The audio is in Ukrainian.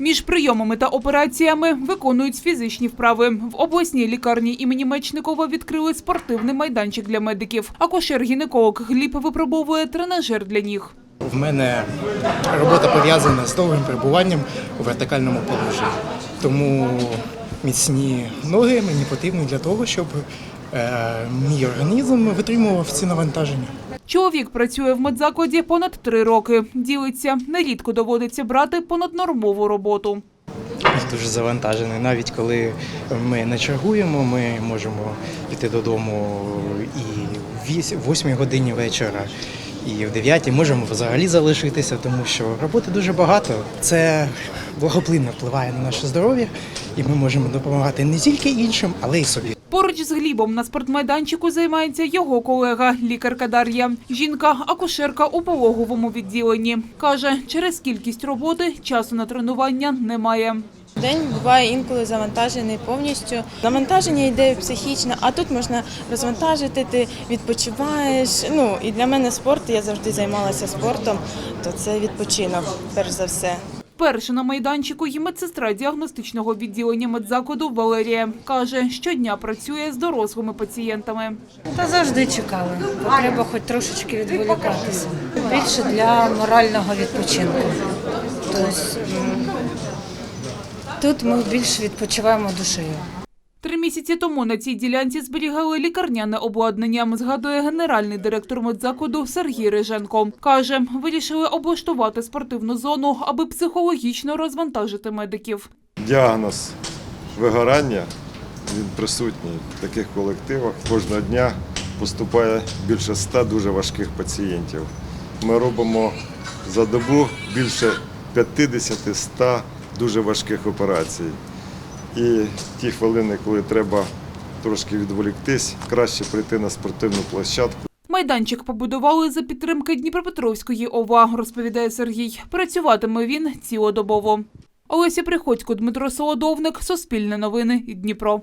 Між прийомами та операціями виконують фізичні вправи. В обласній лікарні імені Мечникова відкрили спортивний майданчик для медиків. Акушер-гінеколог Гліб випробовує тренажер для ніг. В мене робота пов'язана з довгим перебуванням у вертикальному положенні. Тому міцні ноги мені потрібні для того, щоб е, мій організм витримував ці навантаження. Чоловік працює в медзакладі понад три роки. Ділиться, нерідко доводиться брати понаднормову роботу. Дуже завантажений. Навіть коли ми не чергуємо, ми можемо піти додому і в 8 годині вечора, і в 9 можемо взагалі залишитися, тому що роботи дуже багато. Це благоплинно впливає на наше здоров'я, і ми можемо допомагати не тільки іншим, але й собі. Поруч з Глібом на спортмайданчику займається його колега, лікарка Дар'я. Жінка – акушерка у пологовому відділенні. Каже, через кількість роботи часу на тренування немає. День буває інколи завантажений повністю. Навантаження йде психічне, а тут можна розвантажити, ти відпочиваєш. Ну і для мене спорт, я завжди займалася спортом, то це відпочинок, перш за все. Перша на майданчику є медсестра діагностичного відділення медзакладу Валерія. Каже, щодня працює з дорослими пацієнтами. Та завжди чекали. Бо треба хоч трошечки відволікатися. Більше для морального відпочинку. Тобто тут ми більше відпочиваємо душею. Три місяці тому на цій ділянці зберігали лікарняне обладнання, згадує генеральний директор медзакладу Сергій Риженко. Каже, вирішили облаштувати спортивну зону, аби психологічно розвантажити медиків. Діагноз вигорання він присутній в таких колективах. Кожного дня поступає більше ста дуже важких пацієнтів. Ми робимо за добу більше 50-100 дуже важких операцій. І ті хвилини, коли треба трошки відволіктись, краще прийти на спортивну площадку. Майданчик побудували за підтримки Дніпропетровської ОВА, розповідає Сергій. Працюватиме він цілодобово. Олеся Приходько, Дмитро Солодовник, Суспільне новини, Дніпро.